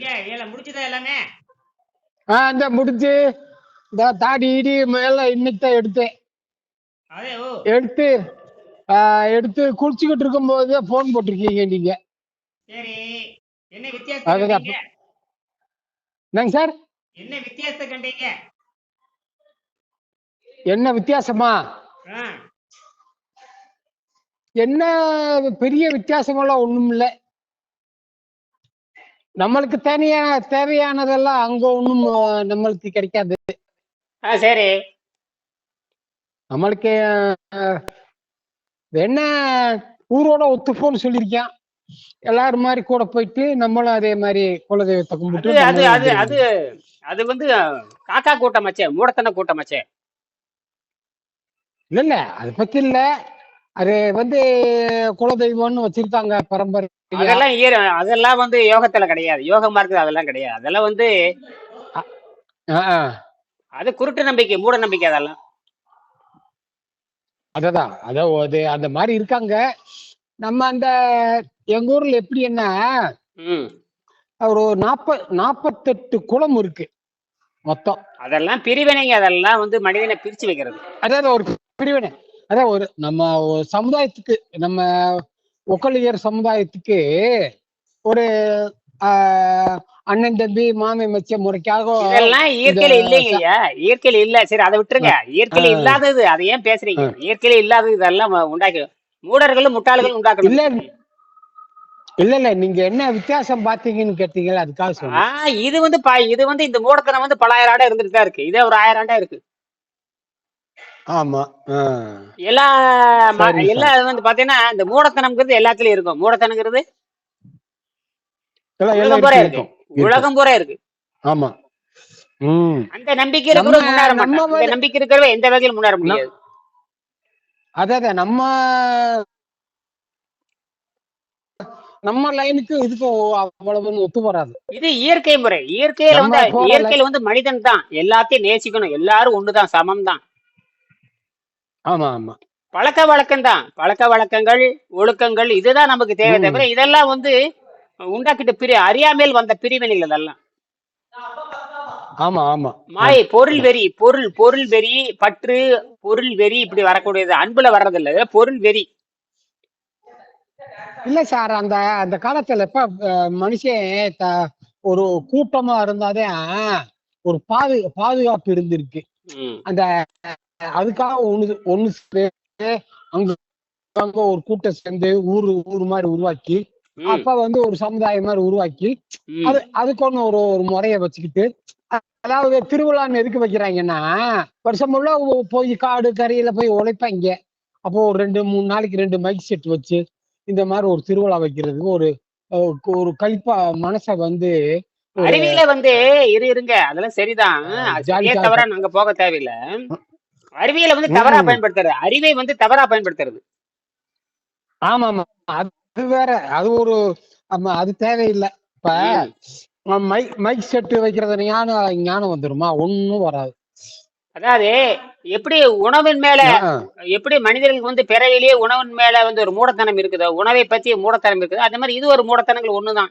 நீங்க ஏல முடிச்சுதா எல்லாமே? ஆ இந்த தாடி இடி மேல இன்னைக்கு தான் எடுத்தேன். எடுத்து எடுத்து குளிச்சுக்கிட்டு இருக்கும்போது ஃபோன் போட்டிருக்கீங்க நீங்க. சரி. என்ன என்னங்க சார்? என்ன வித்தியாசத்தை கண்டீங்க? என்ன வித்தியாசமா? என்ன பெரிய வித்தியாசமெல்லாம் ஒண்ணும் இல்ல நம்மளுக்கு தேவையான தேவையானதெல்லாம் அங்க ஒண்ணும் ஆ, நம்மளுக்கு கிடைக்காது. ஆ சரி. நம்மளுக்கு என்ன ஊரோட ஒத்துப்போன்னு சொல்லியிருக்கான். எல்லாரும் மாதிரி கூட போயிட்டு நம்மளும் அதே மாதிரி குலதெய்வத்தை கும்பிட்டு அது அது அது. அது வந்து காக்கா கூட்டமாச்சே மூடத்தன கூட்டமாச்சே. இல்ல இல்ல. அதை பத்தி இல்ல. அது வந்து குலதெய்வம்னு வச்சிருக்காங்க பரம்பரை அதெல்லாம் அதெல்லாம் வந்து யோகத்துல கிடையாது. யோக மார்க்கத்துல அதெல்லாம் கிடையாது. அதெல்லாம் வந்து அது குருட்டு நம்பிக்கை மூட நம்பிக்கை அதெல்லாம். அததான். அத அது அந்த மாதிரி இருக்காங்க. நம்ம அந்த எங்க ஊர்ல எப்படின்னா ம். ஒரு நாப்ப நாப்பத்தெட்டு குளம் இருக்கு மொத்தம். அதெல்லாம் பிரிவினைங்க அதெல்லாம் வந்து மனிதனை பிரிச்சு வைக்கிறது. அதாவது ஒரு பிரிவினை. அதான் ஒரு நம்ம சமுதாயத்துக்கு நம்ம ஒக்கலியர் சமுதாயத்துக்கு ஒரு அண்ணன் தம்பி மாமை மச்ச முறைக்காக இதெல்லாம் இயற்கையில இந்த- இல்லைங்க ஐயா இயற்கையில இல்ல. சரி அதை விட்டுருங்க. இயற்கையில. இல்லாதது அதை ஏன் பேசுறீங்க? இயற்கையில இல்லாதது இதெல்லாம் உண்டாக்கி மூடர்களும் முட்டாள்களும் உண்டாக்கணும். இல்ல இல்ல இல்ல. நீங்க என்ன வித்தியாசம் பாத்தீங்கன்னு கேட்டீங்களா? அதுக்காக சொல்றேன். இது வந்து இது வந்து இந்த மூடத்தனம் வந்து பலாயிரம் ஆண்டா இருந்துட்டு தான் இருக்கு. இதே ஒரு ஆயிரம் ஆண்டா இருக்கு. ஆமா. எல்லா எல்லா வந்து பாத்தீங்கன்னா இந்த மூடத்தனம்ங்கிறது எல்லாத்துலயும் இருக்கும். மூடத்தனங்கிறது உலகம் பூரா இருக்கு. உலகம் பூரா இருக்கு. ஆமா. அந்த நம்பிக்கை நம்ம- முன்னேற வந்து- நம்பிக்கை இருக்கிறவங்க எந்த வகையிலும் முன்னேற முடியாது. அதான் நம்ம நம்ம லைனுக்கு இதுக்கும் அவ்வளவுன்னு ஒத்து வராது. இது இயற்கை முறை. இயற்கையில வந்து இயற்கையில வந்து மனிதன் தான். எல்லாத்தையும் நேசிக்கணும். எல்லாரும் ஒண்ணுதான். சமம் தான் ஆமா ஆமா. பழக்க வழக்கம் தான். பழக்க வழக்கங்கள் ஒழுக்கங்கள் இதுதான் நமக்கு தேவை. தவிர இதெல்லாம் வந்து உண்டாக்கிட்ட பிரி அறியாமையில் வந்த பிரிவினைகள் அதெல்லாம். ஆமா ஆமா. மாயை பொருள் வெறி பொருள் பொருள் வெறி பற்று பொருள் வெறி இப்படி வரக்கூடியது. அன்புல வர்றதில்ல இது பொருள் வெறி. இல்ல சார் அந்த அந்த காலத்துல அஹ், மனுஷன் ஒரு கூட்டமா இருந்தாதான் ஒரு பாது பாதுகாப்பு இருந்திருக்கு. அந்த அதுக்காக ஒண்ணு ஒண்ணு சேர்ந்து அங்க அங்க ஒரு கூட்டம் சேர்ந்து ஊரு ஊர் மாதிரி உருவாக்கி அப்ப வந்து ஒரு சமுதாயம் மாதிரி உருவாக்கி. அது அதுக்கு ஒண்ணு ஒரு ஒரு முறைய வச்சுக்கிட்டு அதாவது திருவிழான்னு எதுக்கு வைக்கிறாங்கன்னா வருஷம் முள்ள போய் காடு கரையில போய் உழைப்பாங்க. அப்போ ஒரு ரெண்டு மூணு நாளைக்கு ரெண்டு மைக் செட் வச்சு இந்த மாதிரி ஒரு திருவிழா வைக்கிறதுக்கு ஒரு ஒரு கழிப்பா மனச வந்து அறிவியல வந்து இரு இருங்க. அதெல்லாம் சரிதான். தவறா நாங்க போக தேவையில்ல. அறிவியலை வந்து தவறா. பயன்படுத்துறது. அறிவை வந்து தவறா பயன்படுத்துறது. ஆமா ஆமா அது வேற. அது ஒரு ஆமா அது தேவையில்லை. இப்ப. மைக் மைக் செட் வைக்கிறது ஞானம் ஞானம் வந்துருமா? ஒண்ணும் வராது. அதாவது எப்படி உணவின் மேல. எப்படி மனிதர்களுக்கு வந்து பிறவிலேயே உணவின் மேல வந்து ஒரு மூடத்தனம் இருக்குதோ உணவை பத்தி மூடத்தனம் இருக்குது அந்த மாதிரி இது ஒரு மூடத்தனங்கள் ஒண்ணுதான்.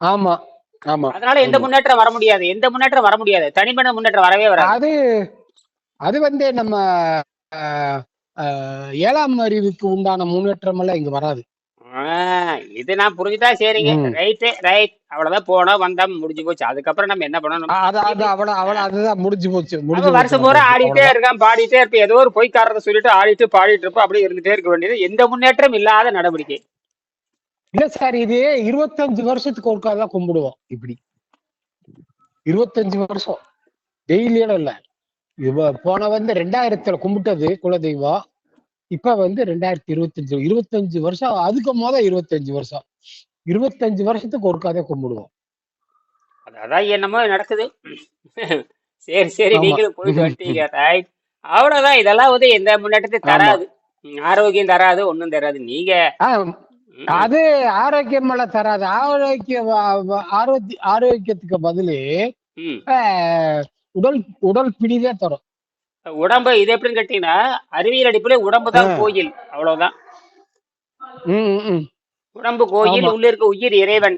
ஆமா ஆமா. அதனால எந்த. முன்னேற்றம் வர முடியாது. எந்த முன்னேற்றம் வர முடியாது. தனிமனித முன்னேற்றம் வரவே வராது. அது அது வந்து நம்ம ஏழாம் அறிவுக்கு உண்டான முன்னேற்றம் எல்லாம் இங்க வராது. இது நான் புரிஞ்சுட்டா சரிங்க. ம். Right right. அவ்வளவுதான் போனோம் வந்தோம் முடிஞ்சு போச்சு. அதுக்கப்புறம் நம்ம என்ன பண்ணணும்? அது அது அவ்வளவு அவ்வளவு அதுதான் முடிஞ்சு போச்சு முடிஞ்சு வருஷம் பூரா. ஆடிட்டே. இருக்கான் பாடிட்டே இருப்ப ஏதோ ஒரு பொய்க்காரத்தை சொல்லிட்டு ஆடிட்டு பாடிட்டு இருப்போம். அப்படியே இருந்துட்டே இருக்க வேண்டியது. எந்த முன்னேற்றம் இல்லாத நடவடிக்கை. இல்ல சார் இது இருபத்தஞ்சு வருஷத்துக்கு ஒருக்கா தான் கும்பிடுவோம். இப்படி. இருபத்தஞ்சு வருஷம். டெய்லியும் இல்ல. இவ போன வந்து ரெண்டாயிரத்துல கும்பிட்டது குலதெய்வம் இப்ப வந்து ரெண்டாயிரத்தி இருபத்தஞ்சு இருபத்தஞ்சு வருஷம் அதுக்கு முத இருபத்தஞ்சு வருஷம். இருபத்தஞ்சு வருஷத்துக்கு ஒருக்கா தான் கும்பிடுவோம். அது- அதான் என்னமோ நடக்குது. சரி சரி. நீங்களும் போயிட்டு வந்துட்டீங்க ரைட் அவ்வளவுதான். இதெல்லாம் வந்து எந்த முன்னேற்றத்தையும் தராது. ஆரோக்கியம் தராது ஒண்ணும் தராது. நீங்க அது ஆரோக்கியம் எல்லாம் தராது. ஆரோக்கிய ஆரோக்கிய ஆரோக்கியத்துக்கு பதிலு உடல் உடல் பிடிதான் தரும். உடம்பு இது எப்படின்னு கேட்டீங்கன்னா அறிவியல் அடிப்படையில் உடம்பு தான். கோயில் அவ்வளவுதான். உடம்பு கோயில். உள்ள இருக்க உயிர் இறைவன்.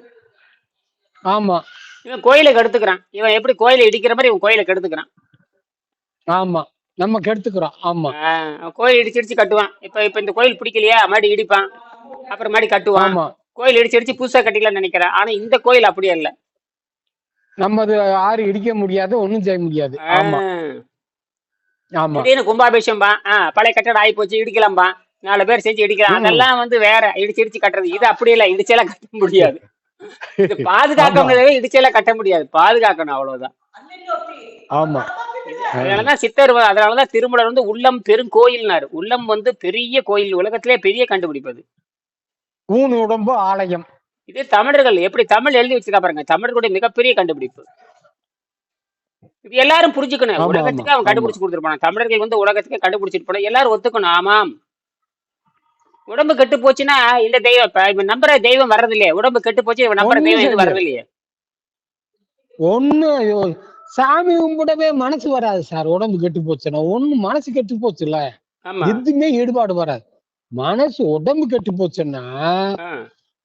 ஆமா. இவன் கோயிலை கெடுத்துக்கிறான் இவன் எப்படி கோயிலை இடிக்கிற மாதிரி இவன் கோயிலை கெடுத்துக்கிறான் ஆமா. நம்ம கெடுத்துக்கிறோம் ஆமா. கோயில் இடிச்சு இடிச்சு கட்டுவான். இப்ப இப்ப இந்த கோயில் பிடிக்கலையா? மறுபடி இடிப்பான். அப்புறம் மறுபடி கட்டுவான். கோயில் இடிச்சு இடிச்சு புதுசா கட்டிக்கலாம்னு நினைக்கிறேன். ஆனா இந்த கோயில் அப்படியே இல்ல நம்மது ஆறு இடிக்க முடியாது ஒண்ணும் செய்ய முடியாது. ஆமா. ஆமா. திடீர்னு ஆஹ் பழைய கட்டடம் ஆகி போச்சு இடிக்கலாம் பா. நாலு பேர் செஞ்சு இடிக்கலாம். அதெல்லாம் வந்து வேற இடிச்சு இடிச்சு கட்டுறது. இது அப்படி இல்ல இடிச்செல்லாம் கட்ட முடியாது. இது பாதுகாக்கங்கிறதே இடிச்செல்லாம் கட்ட முடியாது. பாதுகாக்கணும் அவ்வளவுதான். ஆமா. அதனாலதான் சித்தர் அதனாலதான் திருமலர் வந்து உள்ளம் பெருங்கோயில்னாரு உள்ளம் வந்து பெரிய கோயில் உலகத்திலே பெரிய கண்டுபிடிப்பது ஊன் உடம்பு ஆலயம். இது தமிழர்கள் எப்படி தமிழ் எழுதி வச்சிருக்கா பாருங்க. தமிழர்களுடைய மிகப்பெரிய கண்டுபிடிப்பு. இது எல்லாரும் புரிஞ்சுக்கணும். உலகத்துக்கு அவன் கண்டுபிடிச்சு கொடுத்துருப்பான். தமிழர்கள் வந்து உலகத்துக்கு கண்டுபிடிச்சிட்டு போன எல்லாரும் ஒத்துக்கணும். ஆமாம். உடம்பு கெட்டு போச்சுன்னா இந்த தெய்வம் இப்ப நம்புற தெய்வம் வர்றது இல்லையே உடம்பு கெட்டு போச்சு நம்புற தெய்வம் செய்ய வர்றது இல்லையே ஒண்ணு சாமி கும்பிடவே மனசு வராது சார். உடம்பு கெட்டு போச்சுன்னா ஒண்ணு மனசு கெட்டு போச்சுல்ல. எதுவுமே ஈடுபாடு வராது. மனசு உடம்பு கெட்டு போச்சுன்னா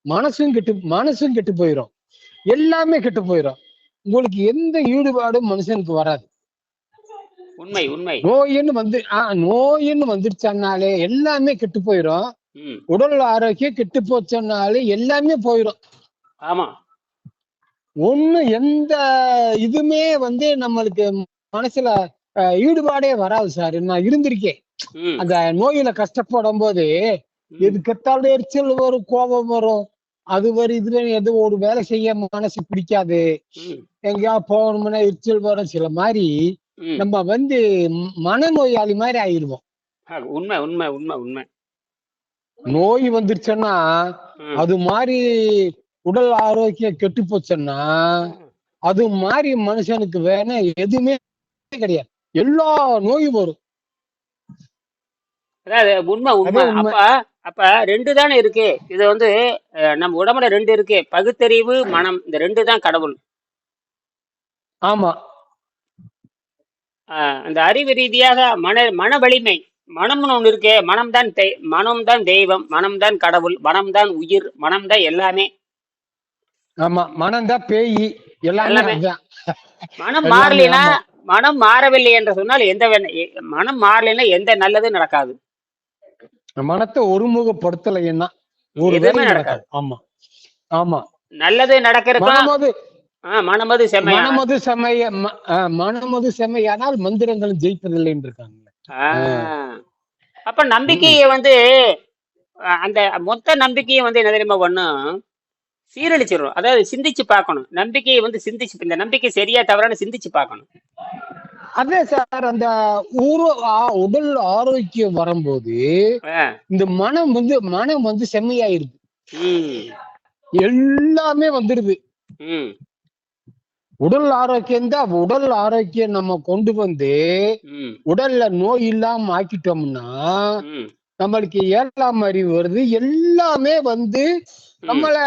மனசும் கெட்டு மனசும் கெட்டு போயிடும் எல்லாமே கெட்டு போயிடும் உங்களுக்கு எந்த ஈடுபாடும் மனுஷனுக்கு வராது. உண்மை உண்மை. நோயின்னு வந்து ஆஹ் நோயின்னு வந்துருச்சனாலே எல்லாமே கெட்டு போயிடும் உடல் ஆரோக்கியம் கெட்டு போச்சுன்னாலே எல்லாமே போயிடும் ஆமா. ஒண்ணு எந்த இதுமே வந்து நம்மளுக்கு மனசுல ஈடுபாடே வராது சார். நான் இருந்திருக்கேன். அந்த நோயில கஷ்டப்படும் போது ம், எது கெட்டாலும் எரிச்சல் வரும் கோபம் வரும். அது வரும் இது வரும் எது ஒரு வேலை செய்ய மனசு பிடிக்காது. எங்கேயா போகணும்னா எரிச்சல் வரும் சில மாதிரி. நம்ம வந்து மனநோயாளி மாதிரி ஆயிருவோம். ஆ, உண்மை உண்மை உண்மை உண்மை. நோய் வந்துருச்சுன்னா. அது மாதிரி உடல் ஆரோக்கியம் கெட்டு போச்சுன்னா அது மாதிரி மனுஷனுக்கு வேணா எதுவுமே கிடையாது. எல்லா நோயும் வரும். உண்மை உண்மை. அப்ப அப்ப ரெண்டு தானே இருக்கு. இது வந்து நம்ம உடம்புல ரெண்டு இருக்கு. பகுத்தறிவு மனம் இந்த ரெண்டு தான் கடவுள். ஆமா. அந்த அறிவு ரீதியாக மன மன வலிமை. மனம்னு ஒண்ணு இருக்கே. மனம் தான் மனம் தான் தெய்வம் மனம் தான் கடவுள் மனம் தான் உயிர் மனம் தான் எல்லாமே. ஆமா. மனம்தான் பேய். எல்லாமே மனம் மாறலைன்னா. மனம் மாறவில்லை என்று சொன்னால் எந்த மனம் மாறலைன்னா எந்த நல்லதும் நடக்காது. மனத்தை ஒருமுகப்படுத்தலைன்னா ஒரு வேலை நடக்காது. ஆமா. ஆமா. நல்லது நடக்கிறதுக்கும் மனமது ஆஹ், மனமது செம்மையா? மனமது செம்மையானால் மந்திரங்களும் ஜெயிப்பதில்லைன்னு இருக்காங்க. அப்ப நம்பிக்கையை வந்து அந்த மொத்த நம்பிக்கையை வந்து என்ன தெரியுமா பண்ணும்? சீரழிச்சிடும் அதாவது சிந்திச்சு பார்க்கணும். நம்பிக்கையை வந்து சிந்திச்சு இந்த நம்பிக்கை சரியா தவறான சிந்திச்சு பார்க்கணும். அதே சார் அந்த ஊரு உடல் ஆரோக்கியம் வரும்போது. இந்த மனம் வந்து மனம் வந்து செம்மையாயிருது. எல்லாமே வந்துருது ம். உடல் ஆரோக்கியம் தான் உடல் ஆரோக்கியம் நம்ம கொண்டு வந்து. உடல்ல நோய் இல்லாம ஆக்கிட்டோம்னா. நம்மளுக்கு ஏழாம் அறிவு வருது எல்லாமே வந்து நம்மள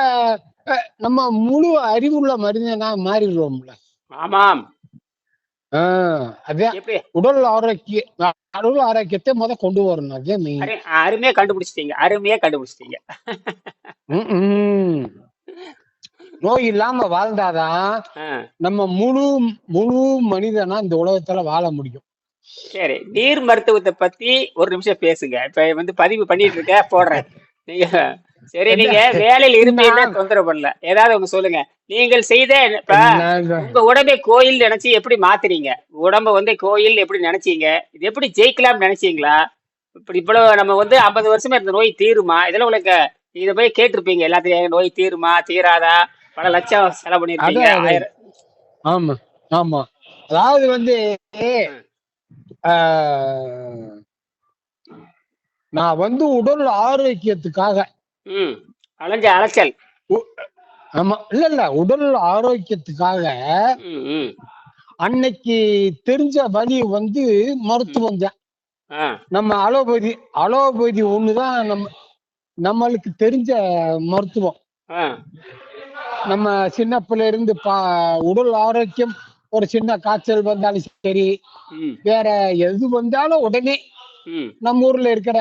நம்ம முழு அறிவுள்ள மனிதனா மாறிடுவோம்ல ஆமாம் அதான் உடல் ஆரோக்கிய உடல் ஆரோக்கியத்தை முத கொண்டு வரணும். அதே மெயின் அரு- அருமையா கண்டுபிடிச்சிட்டீங்க. அருமையா கண்டுபிடிச்சிட்டீங்க. நோய் இல்லாம வாழ்ந்தாதான். நம்ம முழு முழு மனிதனா இந்த உலகத்துல வாழ முடியும். சரி நீர் மருத்துவத்தை பத்தி ஒரு நிமிஷம் பேசுங்க. இப்ப வந்து பதிவு பண்ணிட்டு இருக்க போடுறேன். நீங்க சரி நீங்க வேலையில இருப்பீங்க நான்- தொந்தரவு பண்ணல. ஏதாவது ஒண்ணு சொல்லுங்க. நீங்கள் செய்த உங்க உடம்பை கோயில் நினைச்சு எப்படி மாத்துறீங்க? உடம்ப வந்து கோயில் எப்படி நினைச்சீங்க? இது எப்படி ஜெயிக்கலாம் நினைச்சீங்களா? இப்படி இவ்வளவு நம்ம வந்து ஐம்பது வருஷமா இருந்த நோய் தீருமா? இதெல்லாம் உங்களுக்கு இத போய் கேட்டிருப்பீங்க எல்லாத்தையும் நோய் தீருமா தீராதா? பல லட்சம் செலவு பண்ணிருப்பீங்க ஆமா ஆமா. அதாவது வந்து நான் வந்து உடல் ஆரோக்கியத்துக்காக ம் அலைஞ்ச அலைச்சல். ஆமா இல்ல இல்ல உடல் ஆரோக்கியத்துக்காக அன்னைக்கு தெரிஞ்ச வழி வந்து மருத்துவம் தான் நம்ம அலோபதி அலோபதி ஒண்ணுதான் நம்ம நம்மளுக்கு தெரிஞ்ச மருத்துவம். நம்ம சின்ன பிள்ளை இருந்து பா உடல் ஆரோக்கியம் ஒரு சின்ன காய்ச்சல் வந்தாலும் சரி வேற எது வந்தாலும் உடனே நம்ம ஊர்ல இருக்கிற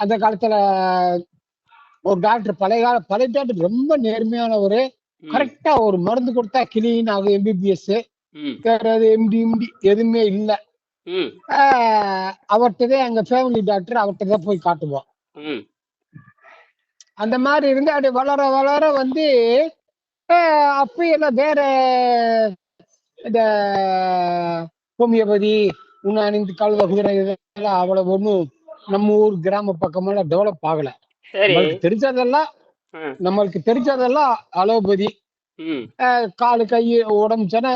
அந்த காலத்துல ஒரு டாக்டர் பழைய கால பழைய டாக்டர் ரொம்ப நேர்மையானவர். கரெக்டா ஒரு மருந்து கொடுத்தா கிளீன் ஆகும் எம்பிபிஎஸ் அது எம்டி எம்டி எதுவுமே இல்ல. அவர்கிட்டதான் எங்க ஃபேமிலி டாக்டர் அவர்கிட்ட தான் போய் காட்டுவோம். அந்த மாதிரி இருந்து அப்படி வளர வளர வந்து அப்பயெல்லாம் வேற இந்த ஹோமியோபதி உண்ணாணி இந்த கழுத குதிரை இதெல்லாம் அவ்வளவு ஒன்றும் நம்ம ஊர் கிராம பக்கமெல்லாம் டெவலப் ஆகல. நம்மளுக்கு தெரிஞ்சதெல்லாம் நம்மளுக்கு தெரிஞ்சதெல்லாம் அலோபதி. காலு கை உடம்புச்சுன்னா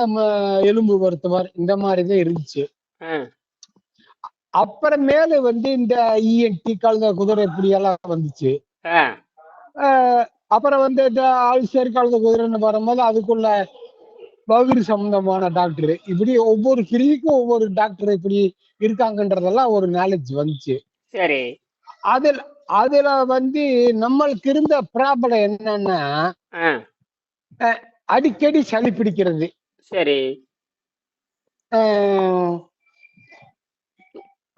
எலும்பு வருத்துவார் இந்த மாதிரி தான் இருந்துச்சு அப்புறமேலு வந்து இந்த இஎன்டி கழுத குதிரை இப்படி எல்லாம் வந்துச்சு அப்புறம் வந்து இந்த அல்சர் கழுத குதிரைன்னு வரும்போது அதுக்குள்ள வகுறு சம்பந்தமான டாக்டர். இப்படி ஒவ்வொரு கிளினிக்கும் ஒவ்வொரு டாக்டர் இப்படி இருக்காங்கன்றதெல்லாம் ஒரு நாலேஜ் வந்துச்சு. சரி. அதுல அதுல வந்து நம்மளுக்கு இருந்த ப்ராப்ளம் என்னன்னா அடிக்கடி சளி பிடிக்கிறது. சரி.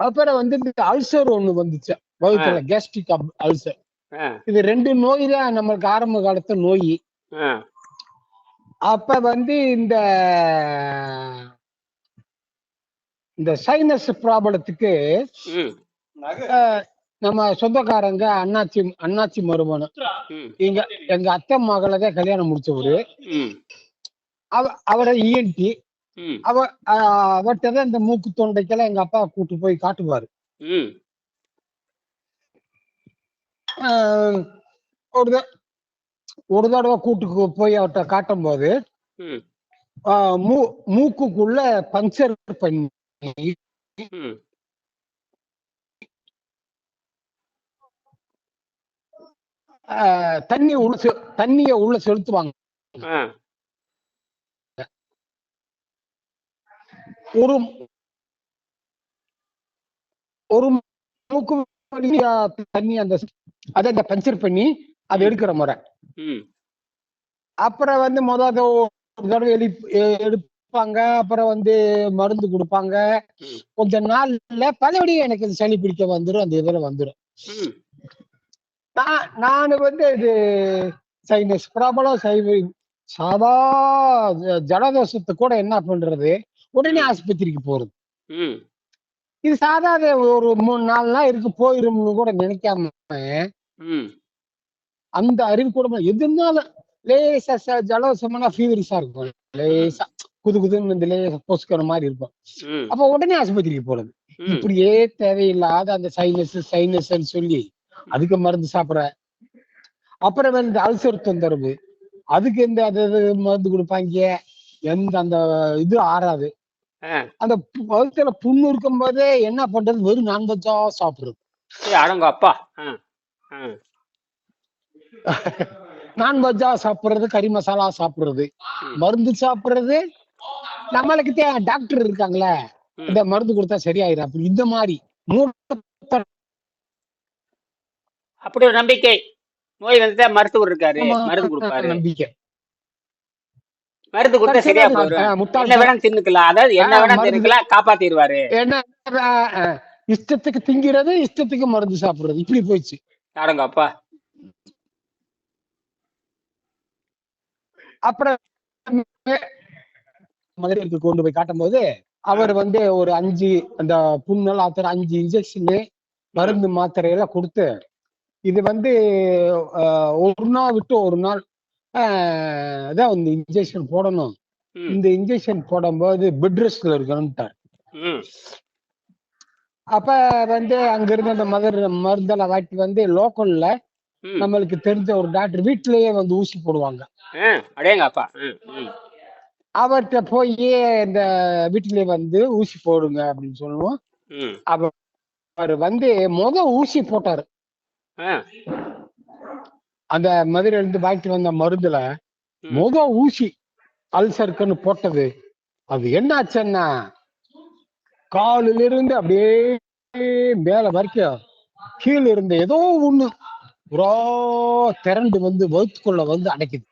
அப்புறம் வந்து இந்த அல்சர் ஒண்ணு வந்துச்சு வகுத்துல கேஸ்ட்ரிக் அல்சர். இது ரெண்டு நோய் தான் நம்மளுக்கு ஆரம்ப காலத்து நோய். அப்ப வந்து இந்த இந்த சைனஸ் ப்ராப்ளத்துக்கு நம்ம சொந்தக்காரங்க அண்ணாச்சி அண்ணாச்சி மருமகன். எங்க எங்க அத்தை மகளை கல்யாணம் முடிச்சவரு. அவ அவரை இஎன்டி ம், அவ அவர்கிட்ட இந்த மூக்கு தொண்டைக்கெல்லாம் எங்க அப்பா கூட்டு போய் காட்டுவாரு. ஒரு ஒரு தடவை கூட்டுக்கு போய் அவர்கிட்ட காட்டும் போது மூக்குக்குள்ள பஞ்சர் பண்ணி ம், ஆஹ் தண்ணி உள்ள தண்ணிய உள்ள செலுத்துவாங்க. ஒரு ஒரு மூக்கு வழியா தண்ணி அந்த அதை இந்த பஞ்சர் பண்ணி அதை எடுக்கிற முறை. அப்புறம் வந்து முதல் தடவை எழு எடுப்பாங்க. அப்புறம் வந்து மருந்து கொடுப்பாங்க. கொஞ்ச நாள்ல பழையபடி எனக்கு சளி பிடிக்க வந்துடும் அந்த இதுல வந்துடும் நான் நான் வந்து இது சைனஸ் ப்ராப்ளம் சைவ சாதா ஜலதோஷத்தை கூட என்ன பண்றது? உடனே ஆஸ்பத்திரிக்கு போறது. இது சாதாரண ஒரு மூணு நாலு நாள் இருக்கு போயிரும்னு கூட நினைக்காம அந்த அறிவு கூட எது இருந்தாலும் லேசா ஜலதோஷம்னா ஃபீவரிஸா இருக்கும். லேசா குது குதுன்னு இந்த லேசா பொசுக்கிற மாதிரி இருக்கும். அப்ப உடனே ஆஸ்பத்திரிக்கு போறது. இப்படியே தேவையில்லாத அந்த சைனஸ் சைனஸ்ன்னு சொல்லி அதுக்கு மருந்து சாப்பிடுற. அப்புறம் வந்து அல்சர் தொந்தரவு. அதுக்கு அது இது மருந்து கொடுப்பாங்க? எந்த அந்த இது ஆறாது. அந்த வயித்துல புண்ணு இருக்கும் போதே என்ன பண்றது? வெறும் நான்வெஜ்ஜா சாப்பிடுறது. அடங்க அப்பா. நான்வெஜ்ஜா சாப்பிடுறது கறி மசாலா சாப்பிடுறது. மருந்து சாப்பிடுறது. நம்மளுக்கு டாக்டர் இருக்காங்களே. இந்த மருந்து கொடுத்தா சரியாயிரும். அப்படி இந்த மாதிரி மூட அப்படி ஒரு நம்பிக்கை. நோய் வந்துட்டா மருத்துவர் இருக்காரு மருந்து கொடுப்பாரு. நம்பிக்கை. மருந்து கொடுத்தா சரியா போயிடும். என்ன முட்டாள் வேணா தின்னுக்கலாம். அதாவது என்ன ஆ, வேணா மருந்து. தின்னுக்கலாம் காப்பாத்திடுவாரு. என்ன இஷ்டத்துக்கு திங்கிறது இஷ்டத்துக்கு மருந்து சாப்பிடுறது. இப்படி போயிடுச்சு. அடங்க அப்பா? அப்புறம் மதுரைக்கு கொண்டு போய் காட்டும் போது அவர் வந்து ஒரு அஞ்சு அந்த புண்ணல் ஆத்திர அஞ்சு இன்ஜெக்ஷனு மருந்து மாத்திரையெல்லாம் கொடுத்து இது வந்து ஒரு நாள் விட்டு ஒரு நாள் ஆஹ், அதான் இந்த இன்ஜெக்ஷன் போடணும். இந்த இன்ஜெக்ஷன் போடும்போது பெட் ரெஸ்ட்ல இருக்கணும்ட்டார். அப்ப வந்து அங்க இருந்து அந்த மதர் மருந்தெல்லாம் வாட்டி வந்து லோக்கல்ல. நம்மளுக்கு தெரிஞ்ச ஒரு டாக்டர் வீட்டிலேயே வந்து ஊசி போடுவாங்க. ஆ, அடேங்க அப்பா. ம், ம், அவர்கிட்ட போய் இந்த வீட்டிலே வந்து ஊசி போடுங்க அப்படின்னு சொல்லுவோம். அவர் வந்து முத ஊசி போட்டாரு. அந்த மதுரையில இருந்து வாங்கிட்டு வந்த மருந்துல. முத ஊசி அல்சருக்குன்னு போட்டது. அது என்ன ஆச்சுன்னா காலில இருந்து அப்படியே மேல வரைக்கும் கீழே இருந்த ஏதோ ஒண்ணு புறா திரண்டு வந்து வகுத்துக்குள்ள வந்து அடைக்குது.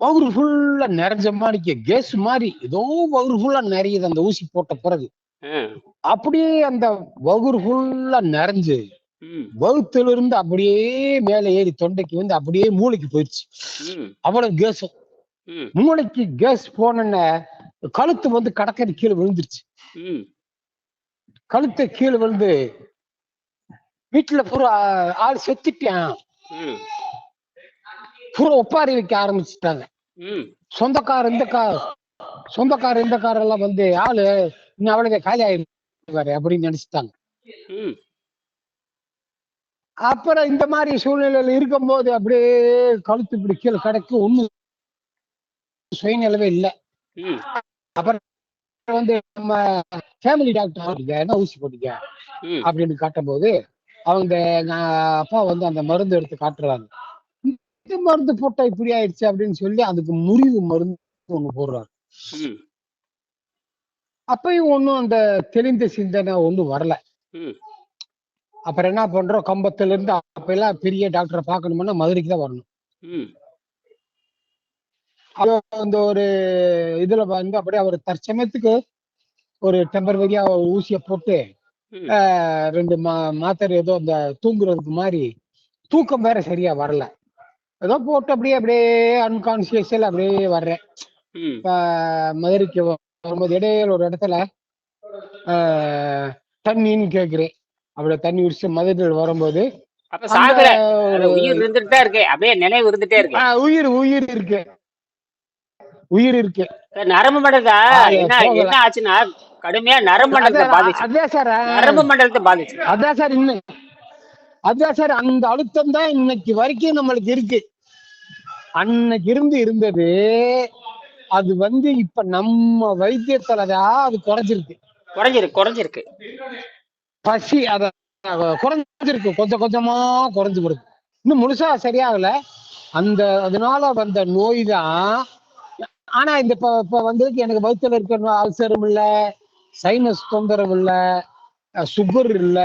வகுறு ஃபுல்லா நிறைஞ்ச மாதிரி கேஸ் மாதிரி ஏதோ வகுறு ஃபுல்லா நிறையுது அந்த ஊசி போட்ட பிறகு. அப்படியே அந்த வகுறு ஃபுல்லா நிறைஞ்சு வகுத்துல இருந்து அப்படியே மேல ஏறி தொண்டைக்கு வந்து அப்படியே மூளைக்கு போயிடுச்சு அவ்வளவு கேஸும் மூளைக்கு கேஸ் போன கழுத்து வந்து கடற்கரை கீழே விழுந்துருச்சு. கழுத்து கீழே விழுந்து வீட்டுல பூரா ஆள் செத்துட்டான். பூரா ஒப்பாரி வைக்க ஆரம்பிச்சுட்டாங்க. சொந்தக்கார இந்த கார் சொந்தக்கார இந்த கார் எல்லாம் வந்து ஆளு இன்னும் அவ்வளவு காலி ஆயிருக்காரு அப்படின்னு நினைச்சிட்டாங்க. அப்புறம் இந்த மாதிரி சூழ்நிலையில இருக்கும்போது அப்படியே கழுத்து இப்படி கீழே கிடக்கு ஒண்ணு சுயநிலவே இல்லை. அப்புறம் வந்து நம்ம ஃபேமிலி டாக்டர் போட்டீங்க என்ன ஊசி போட்டீங்க? ம். அப்படின்னு காட்டும்போது அவங்க நான் அப்பா வந்து அந்த மருந்து எடுத்து காட்டுறாங்க. இந்த மருந்து போட்டா இப்படி ஆயிடுச்சு அப்படின்னு சொல்லி அதுக்கு முறிவு மருந்து ஒண்ணு போடுறாரு. அப்பயும் ஒன்றும் அந்த தெளிந்த சிந்தனை ஒன்றும் வரல. அப்புறம் என்ன பண்றோம்? கம்பத்துல இருந்து அப்ப எல்லாம் பெரிய டாக்டரை பார்க்கணும்னா மதுரைக்கு தான் வரணும். அந்த ஒரு இதுல வந்து அப்படியே அவர் தற்சமயத்துக்கு ஒரு டெம்பரவரியா ஊசியை போட்டு ரெண்டு மா மாத்திரை ஏதோ அந்த தூங்குறதுக்கு மாதிரி தூக்கம் வேற சரியா வரல. ஏதோ போட்டு அப்படியே அப்படியே அன்கான்சியஸ்ல அப்படியே வர்றேன். மதுரைக்கு வரும்போது இடையில ஒரு இடத்துல தண்ணின்னு கேக்குறேன் அப்படியே தண்ணி குடிச்சு மதுரையில் வரும்போது உயிர் இருந்துட்டு தான் இருக்கு. அப்படியே நினைவு இருந்துட்டே இருக்கு. ஆஹ், உயிர் உயிர் இருக்கு. உயிர் இருக்கு. நரம்பு மண்டலத்தை? என்ன ஆச்சுன்னா கடுமையா நரம்பு மண்டலத்தை அதான் பாதிச்சு. அதான் சார் நரம்பு மண்டலத்தை பாதிச்சு. அதான் சார் இன்னும். அதான் சார் அந்த அழுத்தம் தான் இன்னைக்கு வரைக்கும் நம்மளுக்கு இருக்கு. அன்னைக்கு இருந்து இருந்தது அது வந்து இப்ப நம்ம வைத்தியத்துலதான் அது குறைஞ்சிருக்கு. குறைஞ்சிருக்கு குறைஞ்சிருக்கு. பசி அத குறைஞ்சிருக்கு. கொஞ்சம் கொஞ்சமா குறைஞ்சு வருது இன்னும் முழுசா சரியாகல. அந்த அதனால வந்த நோய் தான். ஆனா இந்த இப்ப இப்ப வந்ததுக்கு எனக்கு வயித்துல இருக்க அல்சரும் இல்ல சைனஸ் தொந்தரவு இல்ல சுகர் இல்ல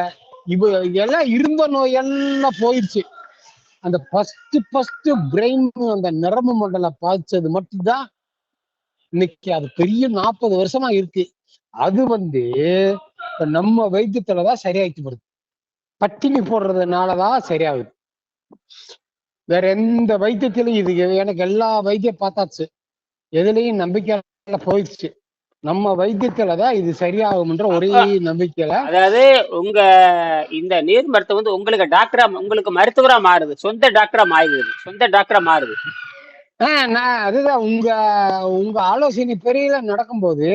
இவ எல்லாம் இருந்த நோய் எல்லாம் போயிடுச்சு. அந்த ஃபர்ஸ்ட் ஃபர்ஸ்ட் பிரெயின் அந்த நரம்பு மண்டலம் பாதிச்சது மட்டும்தான் இன்னைக்கு அது பெரிய நாற்பது வருஷமா இருக்கு. அது வந்து நம்ம வைத்தியத்துலதான் சரியாயிட்டு வருது பட்டினி போடுறதுனாலதான் சரியாகுது. வேற எந்த வைத்தியத்திலும் இது எனக்கு எல்லா வைத்தியம் பார்த்தாச்சு. எதுலயும் நம்பிக்கை போயிடுச்சு. நம்ம வைத்தியத்துலதான் இது சரியாகும்ன்ற ஒரே நம்பிக்கையில அதாவது உங்க இந்த நீர் மருத்துவம் வந்து உங்களுக்கு டாக்டரா உங்களுக்கு மருத்துவரா மாறுது. சொந்த டாக்டரா மாறிடுது. சொந்த டாக்டரா மாறுது. நான் அதுதான். உங்க உங்க ஆலோசனை பெரியல நடக்கும்போது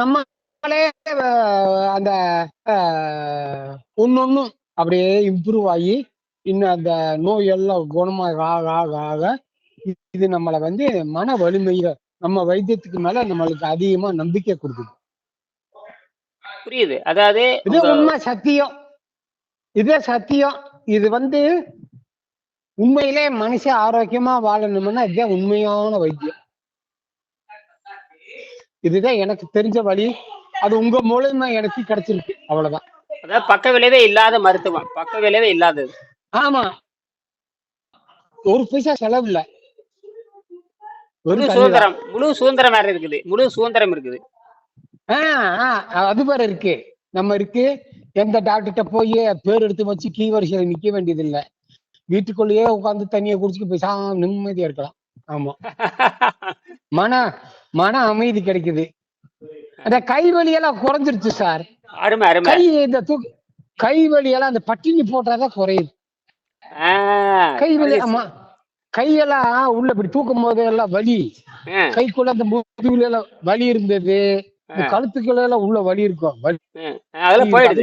நம்மளே அஹ், அந்த ஒண்ணொண்ணும் அப்படியே இம்ப்ரூவ் ஆகி இன்னும் அந்த நோய் எல்லாம் குணமாக ஆக ஆக ஆக இது நம்மளை வந்து மன வலிமையில நம்ம வைத்தியத்துக்கு மேல நம்மளுக்கு அதிகமா நம்பிக்கை கொடுக்குது. புரியுது. அதாவது இது உண்மை சத்தியம். இது சத்தியம். இது வந்து உண்மையிலே மனுஷன் ஆரோக்கியமா வாழணும்னா இதுதான் உண்மையான வைத்தியம். இதுதான் எனக்கு தெரிஞ்ச வழி. அது உங்க மூலமா எனக்கு கிடைச்சிருக்கு. அவ்வளவுதான். அதாவது பக்க விளைவே இல்லாத மருத்துவம். பக்க விளைவே இல்லாதது. ஆமா. ஒரு பைசா செலவு இல்ல. முழு. சுதந்திரம் முழு சுதந்திரம் வேற இருக்குது. முழு சுதந்திரம் இருக்குது. அது வேற இருக்கு. நம்ம இருக்கு. எந்த டாக்டர்கிட்ட போய் பேர் எடுத்து வச்சு கீ வரிசையில நிக்க வேண்டியது இல்ல வீட்டுக்குள்ளேயே உட்காந்து தண்ணியை குடிச்சுட்டு பேசாம நிம்மதியா இருக்கலாம். ஆமா. மன மன அமைதி கிடைக்குது. அந்த கை வலியெல்லாம் குறைஞ்சிருச்சு சார். கை இந்த தூக்கு கை வலியெல்லாம் அந்த பட்டினி போட்டாதான் குறையுது. ஆ, கை வலி புரியுது. ஆமா. கையெல்லாம் உள்ள இப்படி தூக்கும் போது எல்லாம் வலி. கைக்குள்ள அந்த முதுகுல எல்லாம் வலி இருந்தது. இந்த. கழுத்துக்குள்ள எல்லாம் உள்ள வலி இருக்கும். வலி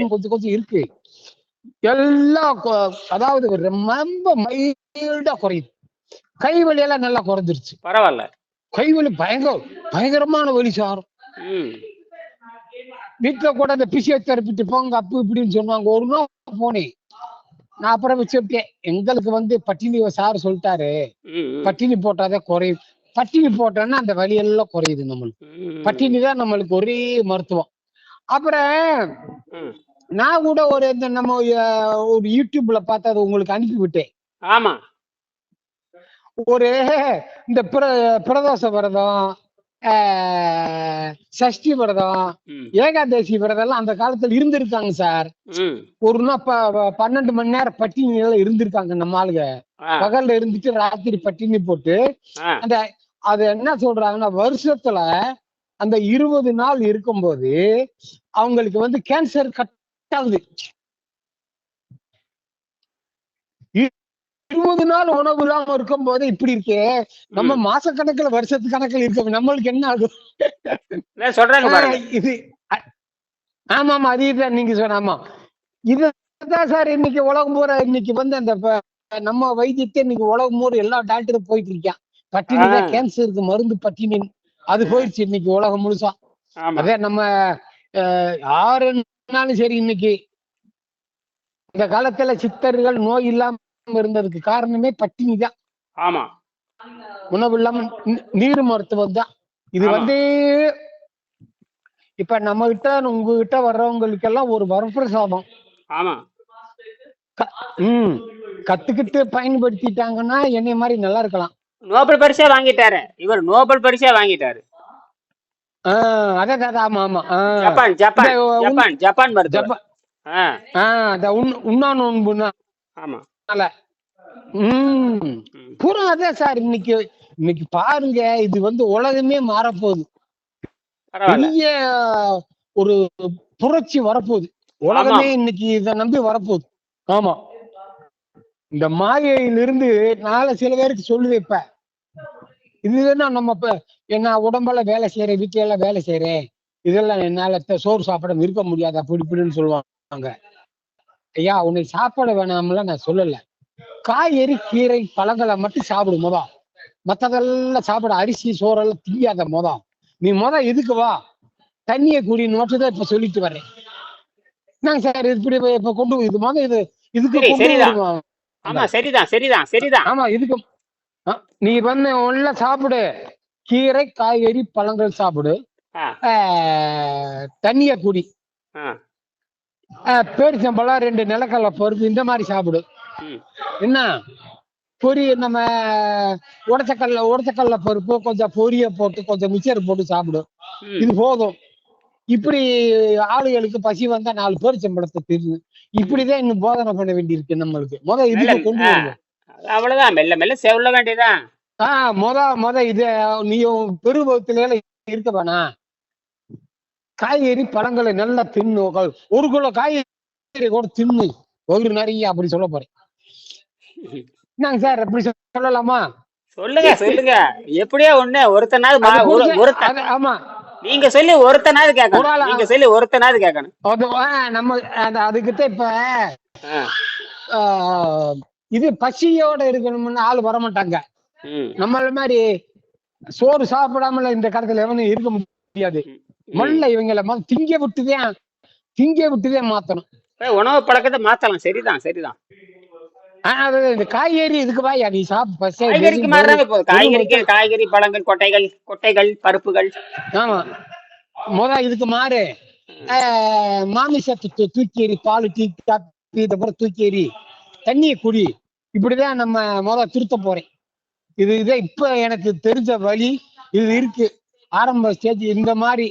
கொஞ்சம் கொஞ்சம் இருக்கு. எல்லாம் கொ- அதாவது ரொம்ப மைல்டா குறையுது. கை வலி எல்லாம் நல்லா குறைஞ்சிருச்சு. பரவாயில்ல. கை வலி பயங்கர பயங்கரமான வலி சார். வீட்டுல கூட அந்த பிசியோதெரபிட்டு போங்க அப்பு இப்படின்னு சொன்னாங்க. ஒரு நாள் போனேன். நான் அப்புறம் வச்சுட்டேன் எங்களுக்கு வந்து பட்டினி சார் சொல்லிட்டாரு. பட்டினி போட்டாதான் குறையும். பட்டினி போட்டோன்னா அந்த வலி எல்லாம் குறையுது நம்மளுக்கு. பட்டினி தான் நம்மளுக்கு ஒரே மருத்துவம். அப்புறம். நான் கூட ஒரு இந்த நம்ம ஒரு யூடியூப்ல பார்த்து அதை உங்களுக்கு அனுப்பி விட்டேன் ஆமா. ஒரு இந்த பிர பிரதோஷ விரதம் சஷ்டி விரதம் ஏகாதசி விரதம் எல்லாம் அந்த காலத்துல இருந்திருக்காங்க சார். ஒரு நாள் பன்னெண்டு மணி நேரம் பட்டினியில இருந்திருக்காங்க நம்ம ஆளுங்க பகல்ல இருந்துட்டு ராத்திரி பட்டினி போட்டு அந்த அது என்ன சொல்றாங்கன்னா வருஷத்துல அந்த இருபது நாள் இருக்கும்போது அவங்களுக்கு வந்து கேன்சர் கட் இ- இருபது நாள் உணவு இல்லாம இருக்கும்போது இப்படி இருக்கு. நம்ம மாச கணக்குல வருஷத்து கணக்குல இருக்க நம்மளுக்கு என்ன ஆகும் சொல்றாங்க இது ஆமா ஆமா அது இதுதான் நீங்க சொன்ன ஆமா. இதுதான் சார் இன்னைக்கு உலகம் பூரா இன்னைக்கு வந்து அந்த நம்ம வைத்தியத்தை இன்னைக்கு உலகம் பூரா எல்லா டாக்டரும் போயிட்டு இருக்கான். பட்டினி தான். கேன்சருக்கு மருந்து பட்டினி அது போயிடுச்சு இன்னைக்கு உலகம் முழுசா. அதே நம்ம ஆஹ், யாருன்னாலும் சரி இன்னைக்கு இந்த காலத்துல சித்தர்கள் நோய் இல்லாம இருந்ததுக்கு காரணமே பட்டினி தான். ஆமா. உணவு இல்லாம நீர் மருத்துவம் தான். இது. வந்து இப்ப நம்ம கிட்ட உங்ககிட்ட வர்றவங்களுக்கு எல்லாம் ஒரு வரப்பிரசாதம் ஆமா. ம். கத்துக்கிட்டு பயன்படுத்திட்டாங்கன்னா என்னை மாதிரி நல்லா இருக்கலாம். நோபல் பரிசே வாங்கிட்டாரு. இவர் நோபல் பரிசே வாங்கிட்டாரு. அதான் அதான், ஆமா ஆமா. ஜப்பான் ஜப்பான் ஜப்பான் ஜப்பான் மருத்துவர். ஜப்பா ஆ. ஆஹ் அந்த உண் உண்ணா நோன்புனால ஆமா. ம். ம். பூரா அதான் சார் இன்னைக்கு இன்னைக்கு பாருங்க இது வந்து உலகமே மாறப்போகுது. பெரிய ஒரு புரட்சி வரப்போகுது. உலகமே இன்னைக்கு இதை நம்பி வரப்போகுது. ஆமா. இந்த மாயையிலிருந்து நாளை சில பேருக்கு சொல்லுவேன் இப்ப இதுதான் நம்ம இப்ப என்ன உடம்பெல்லாம் வேலை செய்யறேன் வீட்டுல எல்லாம் வேலை செய்யறேன். இதெல்லாம் என்னால சோறு சாப்பிட இருக்க முடியாது? அப்படி இப்படின்னு சொல்லுவாங்க. ஐயா உன்னை சாப்பிட வேணாம்ல நான் சொல்லல. காய்கறி கீரை பழங்களை மட்டும் சாப்பிடு மொதல் மத்ததெல்லாம் சாப்பிட. அரிசி சோறெல்லாம் திங்காத மொதல் நீ முத இதுக்கு வா? தண்ணியை குடி நோட்டுதான் இப்ப சொல்லிட்டு வர்றேன். நாங்க சார் இப்படி இப்ப- இப்ப கொண்டு இது முத இது இதுக்கு. ஆமா சரிதான் சரிதான் சரிதான். ஆமா இதுக்கு நீ வந்து உள்ள சாப்பிடு. கீரை காய்கறி பழங்கள் சாப்பிடு. தண்ணிய குடி. பேரிச்சம்பழம் ரெண்டு நிலக்கடலை பருப்பு இந்த மாதிரி சாப்பிடு. என்ன? பொரி நம்ம உடச்சக்கல்ல உடச்சக்கல்ல பருப்பு கொஞ்சம் பொரிய போட்டு கொஞ்சம் மிச்சர் போட்டு சாப்பிடு. ம். இது போதும். இப்படி ஆளுகளுக்கு பசி வந்தா நாலு பேர் சம்பளத்தை தின்னு இப்படிதான் இன்னும் போதனை பண்ண வேண்டியிருக்கு நம்மளுக்கு. முத இதுக்கு கொண்டு. வருவோம். அவ்வளவுதான். மெல்ல மெல்ல செல்ல வேண்டியதுதான். ஆஹ் முத முத இது நீயும் பெருபவத்துல இருக்க வேணாம் காய்கறி பழங்களை நல்லா தின்னு ஒரு- கிலோ காய்கறி கூட தின்னு. ஒரு நிறைய அப்படி சொல்ல போறேன். என்னங்க சார் அப்படி சொல்லலாமா? சொல்லுங்க சொல்லுங்க. எப்படியோ ஒண்ணு ஒருத்தனாவது ஒருத்தன். ஆமா. நீங்க சொல்லி ஒருத்தனாவது ஒரு கேட்கணும் நீங்க சொல்லி ஒருத்தனாவது கேட்கணும். நம்ம அது அதுக்கிட்ட இப்ப இது பசியோட இருக்கணும்னு ஆள் வர மாட்டாங்க ம். நம்மள மாதிரி சோறு சாப்பிடாமல இந்த காலத்துல எவனும் இருக்க முடியாது. ம். மல்ல இவங்கள திங்க விட்டுதான் திங்க விட்டுதான் மாத்தணும். உணவு பழக்கத்தை மாத்தலாம். சரிதான் சரிதான். இந்த காய்கறி இதுக்கு வாயா நீ சாப்பிட்டு காய்கறிக்கு போதும் காய்கறி பழங்கள் கொட்டைகள் கொட்டைகள் பருப்புகள். ஆமா. முத இதுக்கு மாறு. மாமிசத்தை தூக்கி எறி பால் டீ காப்பி இதை தூக்கி எறி தண்ணியை குடி. இப்படிதான் நம்ம முத திருத்த போறேன். இது இதே இப்ப எனக்கு தெரிஞ்ச வழி இது இருக்கு. ஆரம்ப ஸ்டேஜ் இந்த மாதிரி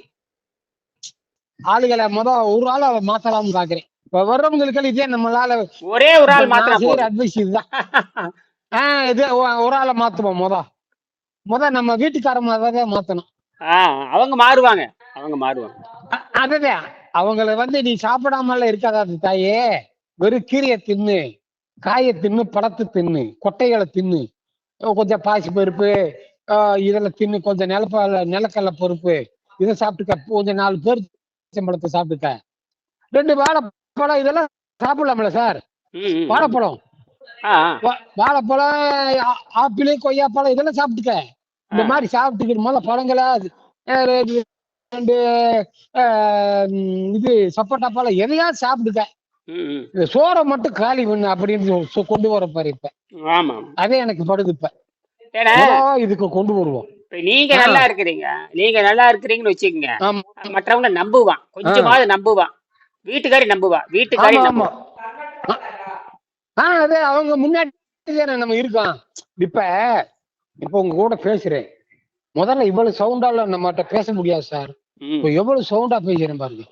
ஆளுகளை முத ஒரு ஆளை மாத்தலாம்னு பாக்குறேன். இப்ப வர்றவங்களுக்கு இதே நம்மளால ஒரே ஒரு ஆள் போதும். அட்வைஸ் இதுதான். ஆஹ் இது ஒரு ஆளை மாத்துவோம் முத. முத நம்ம வீட்டுக்காரங்க தான் மாத்தணும். அவங்க மாறுவாங்க. அவங்க மாறுவாங்க. அதுதான். அவங்கள வந்து நீ சாப்பிடாமல இருக்காதாது தாயே? வெறும் கீரையை தின்னு. காயை தின்னு பழத்தை தின்னு கொட்டைகளை தின்னு கொஞ்சம் பாசி பருப்பு இதெல்லாம் தின்னு கொஞ்சம் நிலப்பால நிலக்கடலை பருப்பு இதை சாப்பிட்டுக்க கொஞ்சம் நாலு பேர் பழத்தை சாப்பிட்டுக்க ரெண்டு வாழைப்பழம் இதெல்லாம் சாப்பிடலாம்ல சார். வாழைப்பழம் வாழைப்பழம் ஆப்பிள் கொய்யாப்பழம் இதெல்லாம் சாப்பிட்டுக்க இந்த. மாதிரி சாப்பிட்டுக்கிட்டு முதல்ல பழங்களா ரெண்டு இது சப்போட்டா பழம் எதையாவது சாப்பிட்டுக்க. இந்த சோறை மட்டும் காலி பண்ணு அப்படின்னு கொண்டு வர பாரு இப்ப. ஆமா. அதே எனக்கு படுது இப்ப. இதுக்கு கொண்டு வருவோம். நீங்க. நல்லா இருக்கிறீங்க. நீங்க நல்லா இருக்கிறீங்கன்னு வச்சுக்கோங்க. மற்றவங்க நம்புவான். கொஞ்சமாவது நம்புவான். வீட்டுக்காரி நம்புவா வீட்டுக்காரி ஆமா ஆமா. நம்புவா ஆ அது அவங்க முன்னாடி நம்ம இருக்கோம் இப்ப இப்ப உங்க கூட பேசுறேன். முதல்ல இவ்வளவு சவுண்டால நம்மகிட்ட பேச முடியாது சார். இப்ப எவ்வளவு சவுண்டா பேசுறேன் பாருங்க.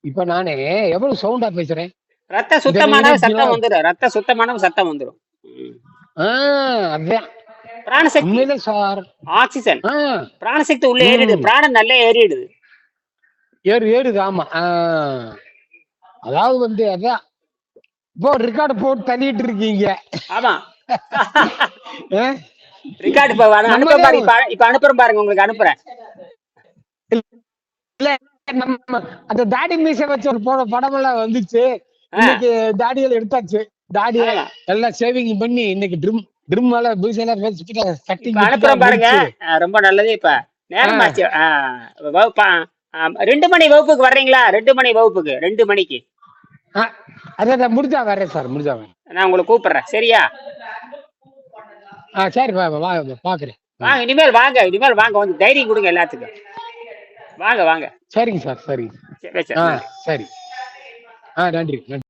இப்ப நானே எவ்வளவு சவுண்டா பேசுறேன்? ரத்த சுத்தமான சத்தம் வந்துடும் ரத்த சுத்தமான சத்தம் வந்துடும் அதான். பிராணசக்தி. சார். ஆக்சிஜன். பிராணசக்தி உள்ள. ஏறிடுது. பிராணம் நல்லா ஏறிடுது. ஏறு ஏறுது ஆமா. அதாவது வந்து அதான். இப்போ ரெக்கார்டு போட்டு தள்ளிட்டு இருக்கீங்க. ஆமா? ரெக்கார்டு இப்ப அனு- அனுப்புறேன் பாருங்க இப்ப அனுப்புறேன் பாருங்க உங்களுக்கு அனுப்புறேன். இல்ல நம்ம அந்த தாடி மீசை வச்சு ஒரு போன படம் எல்லாம் வந்துச்சு. இன்னைக்கு தாடிகள் எடுத்தாச்சு. தாடிய. எல்லாம் சேவிங் பண்ணி இன்னைக்கு ட்ரிம் ட்ரிம் எல்லாம் மீசை எல்லாம் வச்சுட்டு கட்டி இப்ப அனுப்புறேன் பாருங்க. ரொம்ப நல்லது இப்ப. நேரம் ஆச்சு. ரெண்டு மணி வகுப்புக்கு வர்றீங்களா? ரெண்டு மணி வகுப்புக்கு ரெண்டு மணிக்கு. அதான் முடிஞ்சா வரேன் சார் முடிஞ்சா நான் உங்களை கூப்பிடுறேன். சரியா? ஆ சரி பாக்குறேன். வாங்க இனிமேல் வாங்க இனிமேல் வாங்க வந்து தைரியம் கொடுங்க எல்லாத்துக்கும். வாங்க வாங்க. சரிங்க சார் சரிங்க சரி, ஆ சரி. சரி. ஆ நன்றி நன்றி.